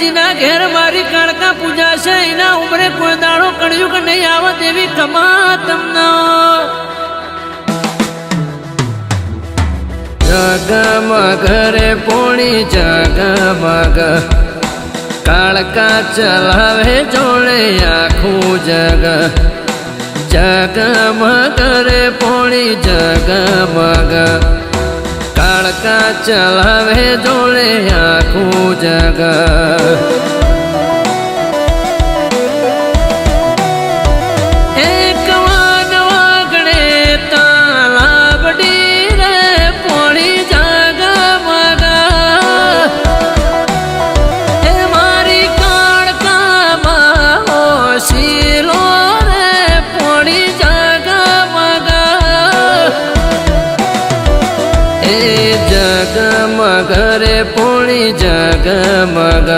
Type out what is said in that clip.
જેના ઘેર મારી કાળકા પૂજા છે, એના ઉમરે કોઈ દાડો કળિયુગ નહીં આવે તેવી કમા તમને. જગમગ રે પોણી જગમગ કાળકા ચલાવે જોડે આખું જગ. જગમગ રે પોણી જગમગ કાળકા ચલાવે જોડે આખું એ જગમગરે પૂણી જગમગ